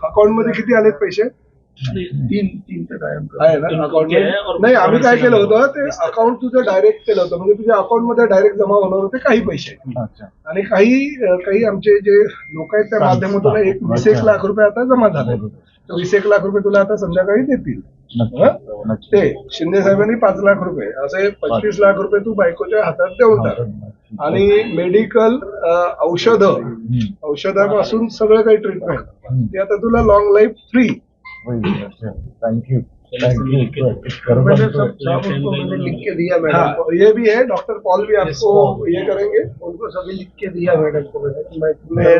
अकाउंटमध्ये किती आलेत पैसे? तीन तीन तर कायम आहे ना? अकाउंट नाही आम्ही काय केलं होतं ते अकाउंट तुझं डायरेक्ट केलं होतं. म्हणजे तुझ्या अकाउंटमध्ये डायरेक्ट जमा होणार होते काही पैसे. अच्छा. आणि काही काही आमचे जे लोक आहेत त्या माध्यमातून एक वीस एक लाख रुपये आता जमा झाले. तर वीस एक लाख रुपये तुला आता संध्याकाळी देतील. हं? ते शिंदे साहेबांनी पाच लाख रुपये. असे पंचवीस लाख रुपये तू बायकोच्या हातात देऊन टाक. आणि मेडिकल औषधं. औषधापासून सगळं काही ट्रीटमेंट. ते आता तुला long life free thank you thank you लिख के दिया मैडम ये भी है डॉक्टर पॉल भी आपको ये करेंगे। उनको सभी लिख के दिया मैडम को मैं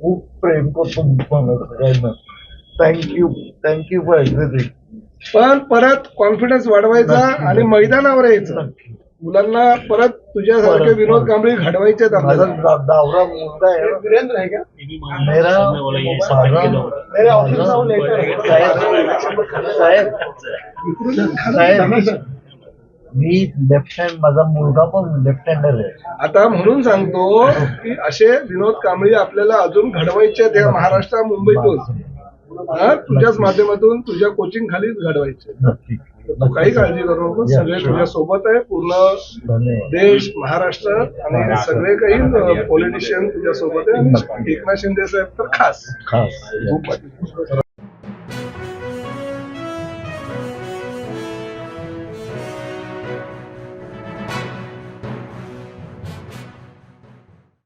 खूप प्रेम करतो मी पण सगळ्यांना थँक्यू थँक्यू फॉर एव्हरीथिंग पण परत कॉन्फिडन्स वाढवायचा आणि मैदानावर यायचं. मुलांना परत तुझ्यासारखे विनोद. कांबळे घडवायचे माझा मुलगा आहे. ना. वीरेंद्र आहे का? मेरा साधा मेरे ऑफिस में वो लेटर साहेब साहेब साहेब मी लेफ्ट हँड माझा मुलगा पण लेफ्ट हँडर आहे. आता म्हणून सांगतो की असे विनोद कांबळी आपल्याला अजून घडवायचे आहेत या महाराष्ट्र मुंबईतून. हा तुझ्याच माध्यमातून तुझ्या कोचिंग खालीच घडवायचे नक्की. तू काही काळजी करू नको. सगळे तुझ्या सोबत आहे पूर्ण देश महाराष्ट्र आणि सगळे काही पॉलिटिशियन तुझ्या सोबत आहे एकनाथ शिंदे साहेब तर खास. खास